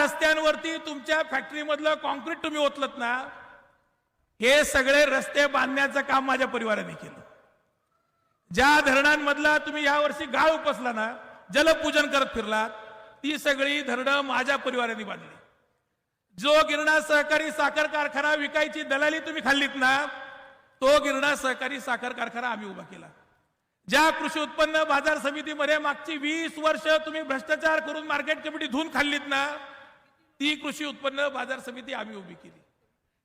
रस्त्यांवरती तुमच्या फॅक्टरीमधलं कॉन्क्रीट तुम्ही ओतलत ना हे सगळे रस्ते बांधण्याचं काम माझ्या परिवाराने केलं. ज्या धरणांमधला तुम्ही यावर्षी गाळ उपसला ना जलपूजन करत फिरलात ती सगळी धरणं माझ्या परिवाराने बांधली. जो गिरणा सहकारी साखर कारखाना विकायची दलाली तुम्ही खाल्लीत ना तो गिरणा सहकारी साखर कारखाना आम्ही उभा केला. ज्या कृषी उत्पन्न बाजार समितीमध्ये मागची वीस वर्ष तुम्ही भ्रष्टाचार करून मार्केट कमिटी धुवून खाल्लीत ना ती कृषी उत्पन्न बाजार समिती आम्ही उभी केली.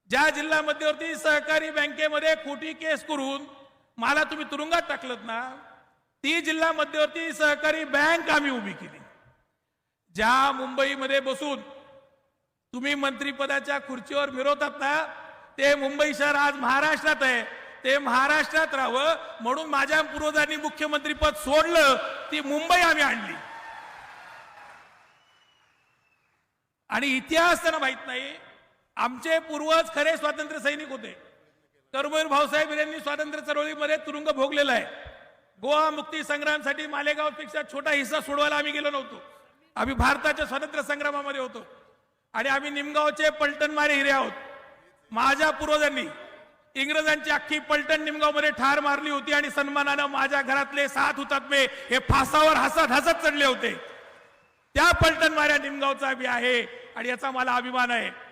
ज्या जिल्हा मध्यवर्ती सहकारी बँकेमध्ये खोटी केस करून मला तुम्ही तुरुंगात टाकलत ना ती जिल्हा मध्यवर्ती सहकारी बँक आम्ही उभी केली. ज्या मुंबईमध्ये बसून तुम्ही मंत्रीपदाच्या खुर्चीवर मिरवतात ना ते मुंबई शहर आज महाराष्ट्रात आहे. ते महाराष्ट्रात राहावं म्हणून माझ्या पूर्वजांनी मुख्यमंत्रीपद सोडलं ती मुंबई आम्ही आणली. आणि इतिहास त्यांना माहीत नाही. आमचे पूर्वज खरे स्वातंत्र्य सैनिक होते. कर्मवीर भाऊसाहेब यांनी स्वातंत्र्य चळवळीमध्ये तुरुंग भोगलेला आहे. गोवा मुक्ती संग्रामसाठी मालेगावपेक्षा छोटा हिस्सा सोडवायला आम्ही गेलो नव्हतो. आम्ही भारताच्या स्वातंत्र्य संग्रामामध्ये होतो. आणि आम्ही निमगावचे पलटणमारे हिरे आहोत. माझ्या पूर्वजांनी इंग्रजांची अख्खी पलटण निमगावमध्ये ठार मारली होती आणि सन्मानानं माझ्या घरातले सात हुतात्मे हे फासावर हसत हसत चढले होते. त्या पलटण माऱ्या निमगावचा बी आहे. आणि याचा मला अभिमान आहे.